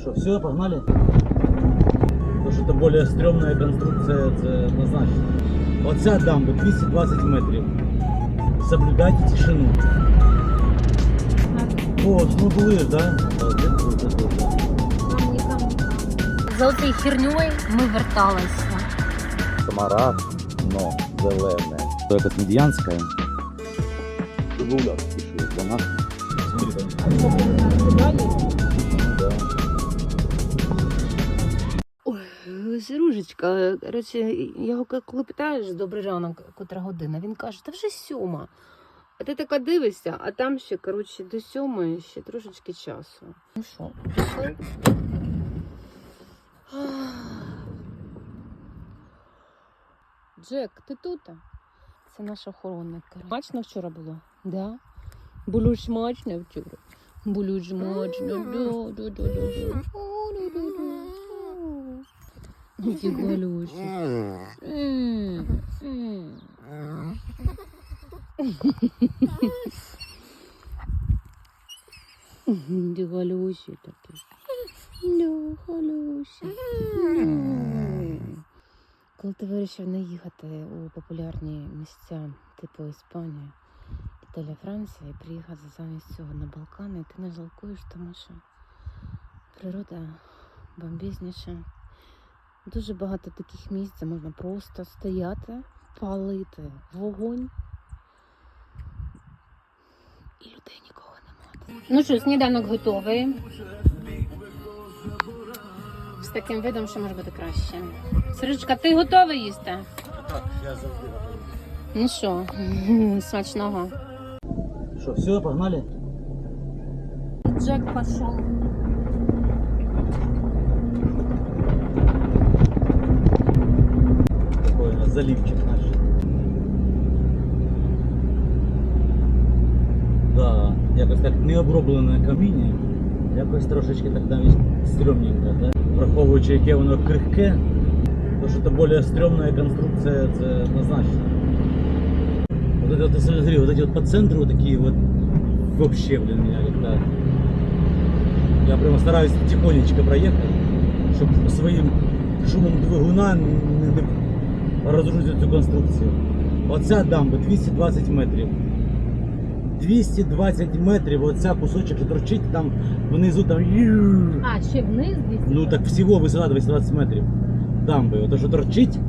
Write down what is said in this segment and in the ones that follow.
Что, все, погнали? Потому что это более стрёмная конструкция, це однозначно. Оця дамба 220 метрів. Соблюдайте тишину. О, ну були ж, да? Молодець, круто, круто. За цією херньою ми верталися. Самарат, но зелене. То это медианская. Гуля, пишу, для Сережечка, коротше, його к- коли питаєш добрий ранок, котра година, він каже, та вже сьома. А ти така дивишся, а там ще, коротше, до сьомої ще трошечки часу. Ну що? Джек, ти тут? Це наш охоронник. Смачно вчора було? Да? Було ж смачно вчора. Було ж смачно. Да, да, да, да, да. Такі. Ну, галюші. Коли ти вирішив не їхати у популярні місця, типу Іспанія, Італія, Франція, приїхати замість цього на Балкани, ти не жалкуєш, тому що природа бомбізніша. Дуже багато таких місць, де можна просто стояти, палити вогонь. І людей нікого немає. Ну що, сніданок готовий. З таким видом, що може бути краще. Сережка, ти готовий їсти? Так, я завжди готовий. Ну що, смачного. Что, все, погнали? Джек пішов. Такой у нас заливчик наш. Да, якось так не оброблене каміння, якось трошечки так навіть стрьомненько, да? враховуючи, яке воно крихке, то що це більш стрьомна конструкція, це однозначно. Вот это вот, смотри, вот эти вот по центру вот такие вот вообще, блин, меня как-то... Я прямо стараюсь тихонечко проехать, чтобы своим шумом двигуна не не розрушити цю конструкцію. Оця дамба 220 метрів. 220 метрів, оця кусочок що торчить там внизу там. А, ще вниз 200? Ну так всього висота 220 метрів дамби. Ото що торчить,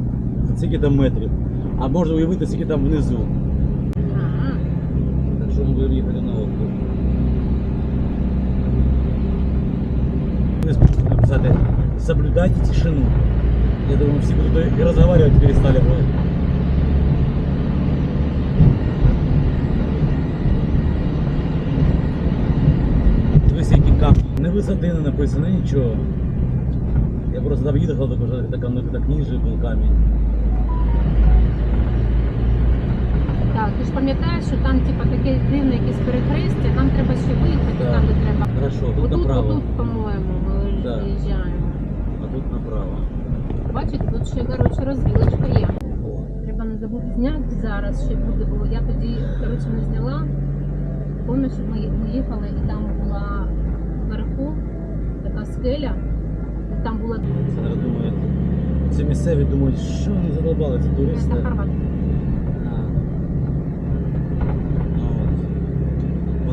це скільки там метрів. А можна уявити, скільки там внизу. Що виїхали на. Не соблюдайте тишину. Я думаю, всі будуть і розговаривать перестали бы. Не висоти не написано, нічого. Я просто там їхав, так уже так, так, ниже був камінь. Так, ти ж пам'ятаєш, що там типа таке дивне якесь перехрестя, нам треба ще виїхати там, де треба. Хорошо, тут Отут, направо. отут, по-моєму, ми Да. виїжджаємо. А тут направо. Бачите, тут ще коротше розвілочка є. Треба не забути зняти зараз, ще буде, бо я тоді коротше не зняла. Пам'ятаєш, що ми ми їхали і там була вверху така скеля, і там була думає, ці місцеві думають, що вони задолбали, це туристи. це Хорват.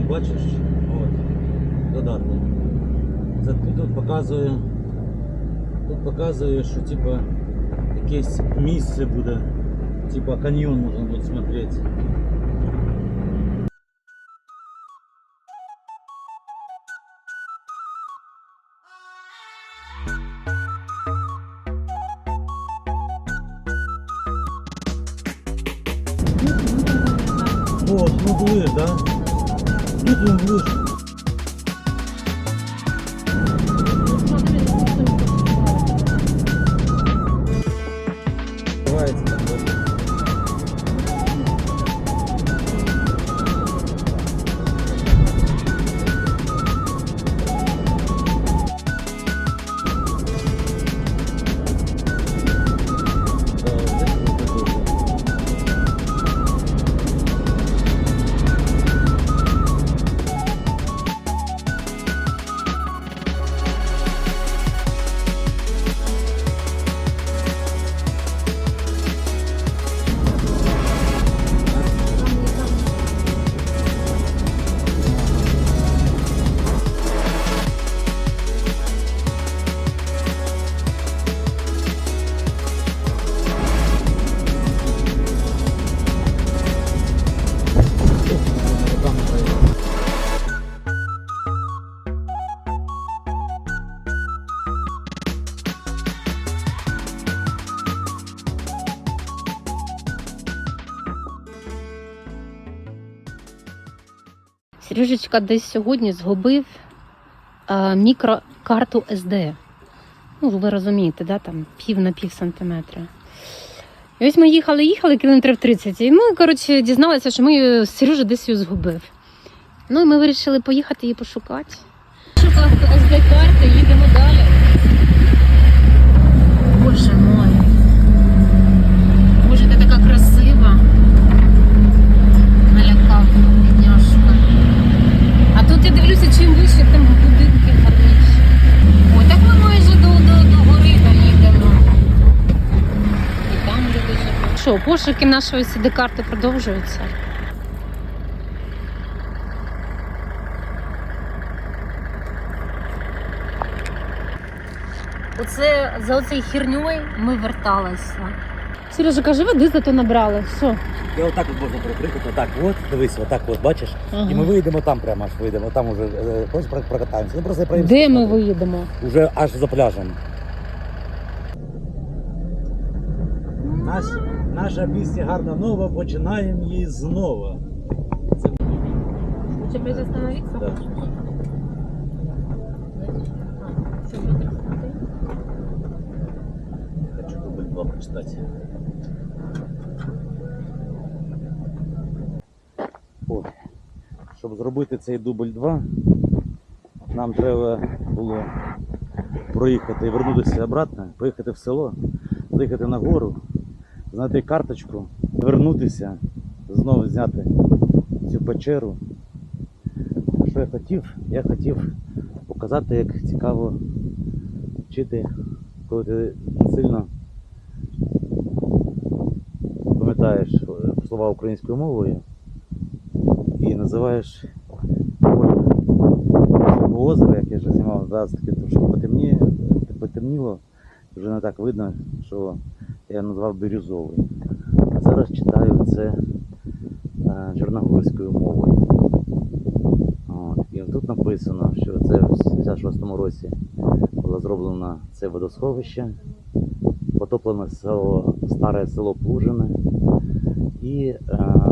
бачиш, от, додаток. Це тут, тут показує, тут показує, що типа якесь місце буде, типа каньйон можна буде смотреть. Сережечка десь сьогодні згубив е, мікрокарту SD. Ну, ви розумієте, да? там пів на пів сантиметра. І ось ми їхали, їхали кілометрів 30, і ми, коротше, дізналися, що ми Сережа десь її згубив. Ну і ми вирішили поїхати її пошукати. Шукав SD-карти, їдемо далі. Боже мой. Боже, ти така красива. Налякав бідняшка. А тут я дивлюся, чим вище, тим будинки гарніші. Ой, так ми майже до, до, до гори доїдемо. І там люди живуть. Що, пошуки нашої сіди-карти продовжуються. Оце за оцею херньою ми верталися. Сережа, кажи, води зато набрали. Все. Я отак от можна перекрити, отак от, дивись, отак от, бачиш? І ми виїдемо там прямо аж виїдемо, там уже е, просто прокатаємося. Ну просто проїмося. Де ми виїдемо? Уже аж за пляжем. Наш, наша пісня гарна нова, починаємо її знову. Це Чи приостановитися? Да. хочу дубль два прочитати. О, щоб зробити цей дубль 2, нам треба було проїхати і вернутися обратно, поїхати в село, заїхати на гору, знайти карточку, вернутися, знову зняти цю печеру. Що я хотів? Я хотів показати, як цікаво вчити, коли ти сильно пам'ятаєш е, слова українською мовою і називаєш озеро, яке вже знімав, зараз таки трошки потемніло, вже не так видно, що я назвав бірюзовий. А зараз читаю це е, чорногорською мовою. От. І тут написано, що це в 76-му році було зроблено це водосховище, потоплено село, старе село Плужине, і е,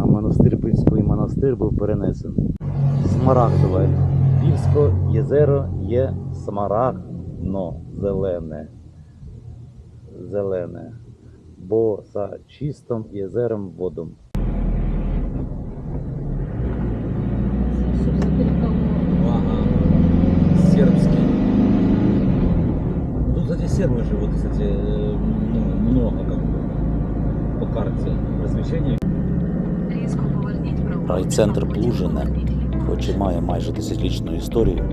монастир Пільський монастир був перенесений. Смарагдове. Пільське єзеро є смарагдно зелене. Зелене Бо за чистим єзером водом. Ага. Сербский. Тут, кстати, сербы живут, кстати, э, ну, много как бы по карте размещения. Райцентр Плужине, хоч і має майже тисячолітню історію,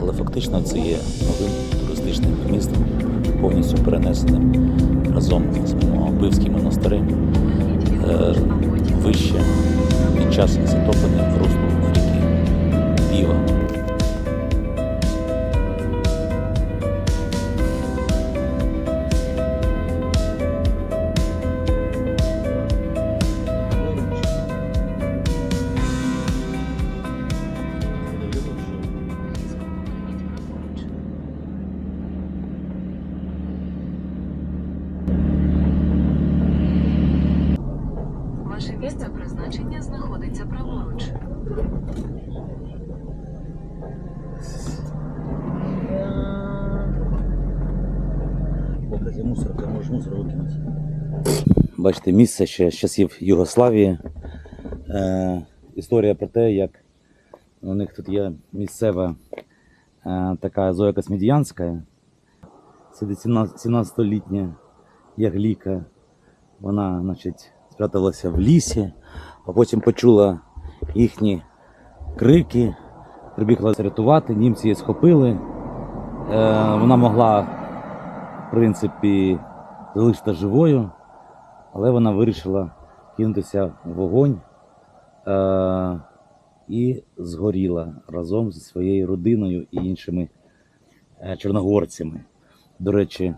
але фактично це є новим туристичним містом, повністю перенесеним разом з Бивським монастирем е, вище під час затоплення в русло Кстати, мусорка, можеш мусор викинути. Бачите, місце ще з часів Югославії. Е, історія про те, як у них тут є місцева е, така Зоя Космідіянська. Це 17-літня ягліка. Вона, значить, спряталася в лісі, а потім почула їхні крики, прибігла рятувати, німці її схопили. Е, вона могла, принципі, залишитися живою, але вона вирішила кинутися в вогонь е, і згоріла разом зі своєю родиною і іншими е, чорногорцями. До речі,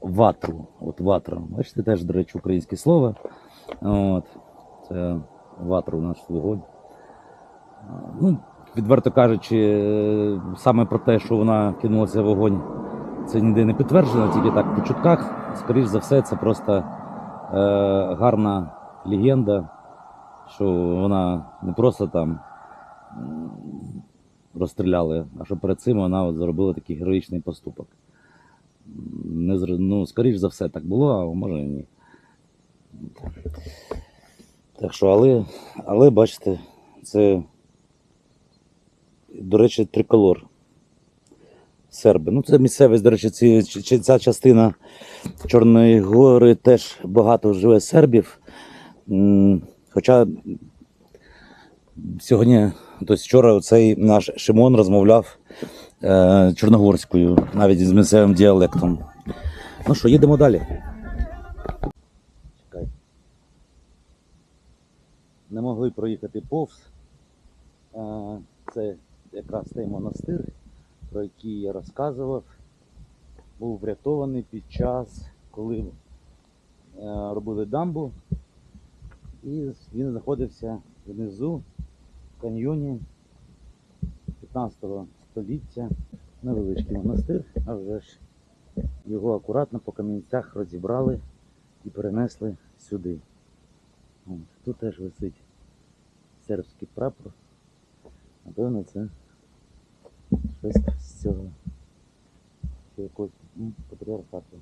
ватру. От ватра. Бачите, теж, до речі, українське слово. От. Це ватру наш вогонь. Ну, відверто кажучи, е, саме про те, що вона кинулася в вогонь, це ніде не підтверджено, тільки так по чутках. Скоріш за все, це просто е, гарна легенда, що вона не просто там розстріляли. А що перед цим вона от зробила такий героїчний поступок. Не. Ну, скоріш за все, так було, а може і ні. Так що, але, але бачите, це, до речі, триколор. Серби. Ну, це місцевість, до речі, ці, ця частина Чорної гори теж багато живе сербів. Хоча сьогодні, тобто вчора цей наш Шимон розмовляв е, чорногорською, навіть з місцевим діалектом. Ну що, їдемо далі. Чекай. Не могли проїхати повз. Це якраз той монастир, про який я розказував. Був врятований під час, коли е, робили дамбу. І він знаходився внизу в каньйоні 15 століття. Невеличкий монастир, а вже ж його акуратно по камінцях розібрали і перенесли сюди. Тут теж висить сербський прапор. Напевно, це щось з цього. Чи якогось м, патріархату.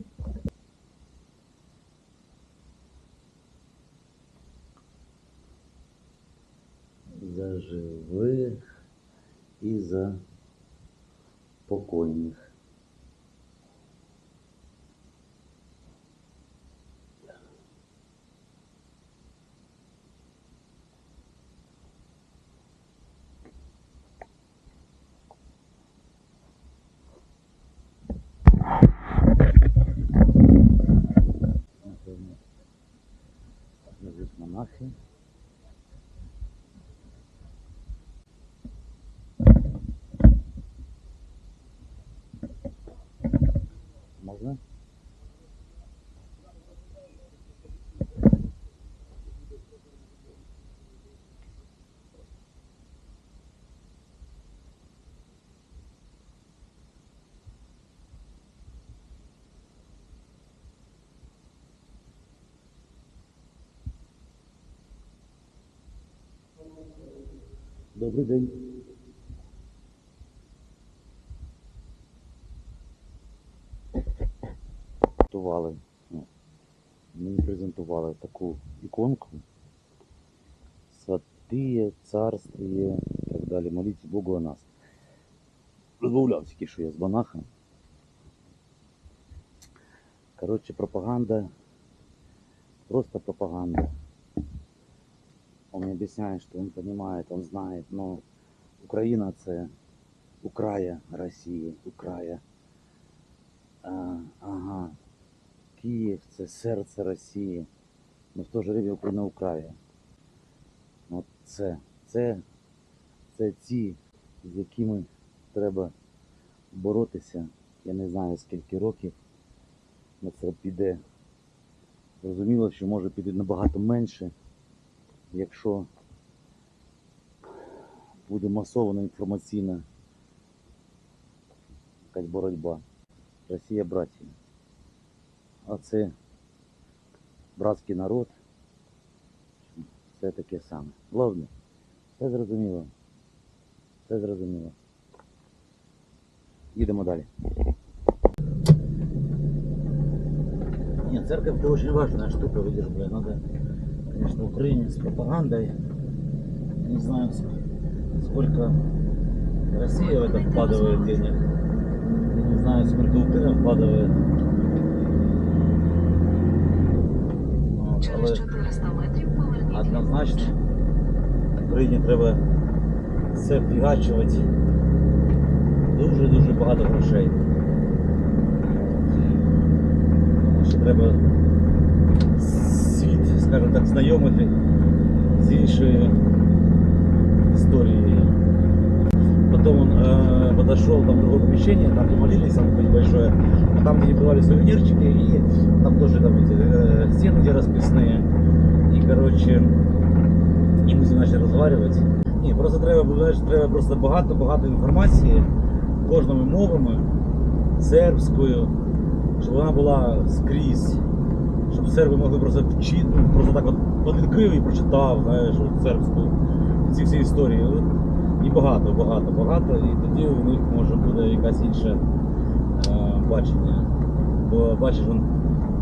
За живих і за покойних. Напевно, лежать монахи. Можна? Добрий день. Презентували. ну, Мені презентували таку іконку. Святиє, царствіє і так далі. Моліться Богу о нас. Розмовляв тільки, що я з монахом. Коротше, пропаганда. Просто пропаганда. Он мне объясняет, что он понимает, он знает, но Украина це Украя Росії, Украя. А, ага. Київ це серце Росії. Ну в то же время Україна Украя. От це, це, це ті, з якими треба боротися. Я не знаю скільки років на це піде. Зрозуміло, що може піде набагато менше якщо буде масована інформаційна якась боротьба. Росія братія. А це братський народ. Все таке саме. Ладно, все зрозуміло. Все зрозуміло. Їдемо далі. Нет, церковь это очень важная штука, видишь, блин, надо, конечно, в Украине с пропагандой, не знаю, ск- сколько Россия в это вкладывает денег, я не знаю, сколько Украина вкладывает. Вот, Через але 400 метрів поверніть. однозначно Україні треба все вфігачувати. Дуже-дуже багато грошей. Ще треба світ, скажімо так, знайомити з іншою историей. Потом он э, подошел там в другое помещение, там где молились, там какое-то большое, а там где они продавали сувенирчики, и там тоже там эти э, стены где расписные. И, короче, і ми з ним почали розмовляти. Ні, просто треба, знаєш, треба просто багато-багато інформації кожними мовами, сербською, щоб вона була скрізь. Щоб серби могли просто вчити, ну, просто так от відкрив і прочитав, знаєш, от сербську ці всі історії. І багато, багато, багато. І тоді у них може буде якась інше е, бачення. Бо бачиш, він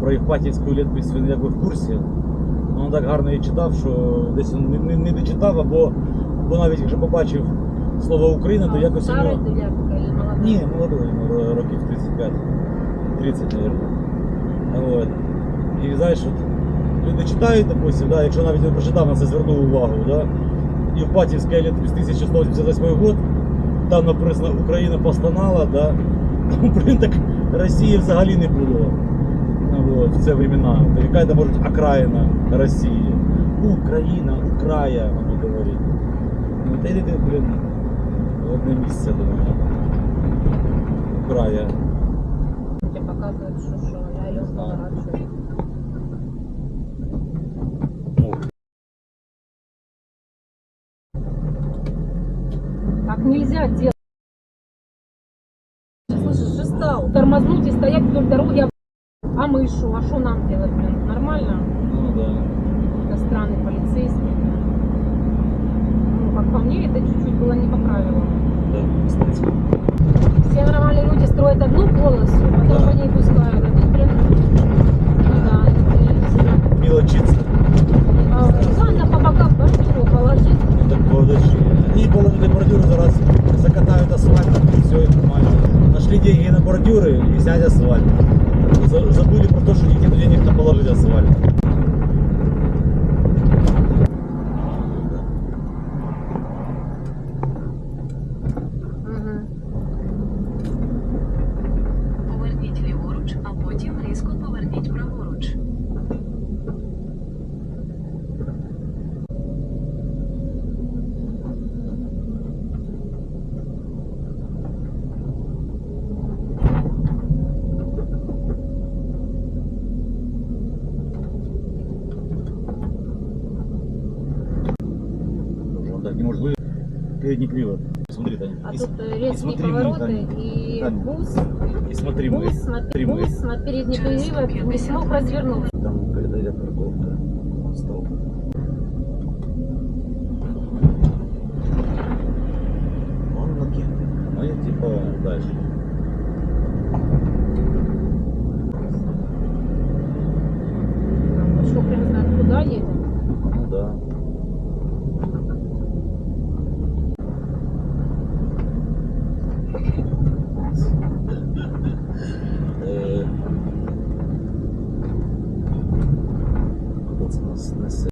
про Євпатівську літопись він якби в курсі. Ну, Він так гарно її читав, що десь він не, не, не дочитав, або, або навіть якщо побачив слово Україна, то якось у нього. молодой? Ні, молодой, років 35, 30, мабуть. Вот. І знаєш, люди читають, допустим, да, якщо навіть не прочитав, на це звернув увагу, да, Євпатівська літопись 1188 год, там написано Україна постонала, да, ну, блин, так Росії взагалі не було. Вот, в це времена. Яка це може бути окраїна Росії? Україна, Украя, воно говорить. Ну, та йди блин, в одне місце, думаю. Украя. Нельзя делать. Слышишь, же стал тормознуть и стоять вдоль дороги. а- А мы шо? А что нам делать, блин? Нормально? Ну да. Это странный полицейский. Ну, как по мне, это чуть-чуть было не по правилам. Да, кстати. гнекливо. Смотри, Таня. А и, тут э, резкие и повороты мне, и Таня. бус. И смотри бус, мы. Бус на, бус на передний перерыв не смог развернуться. Там, когда я парковка, столб. Он на кем? А ну, я типа дальше. Что, прям знаю, куда едем? Ну да.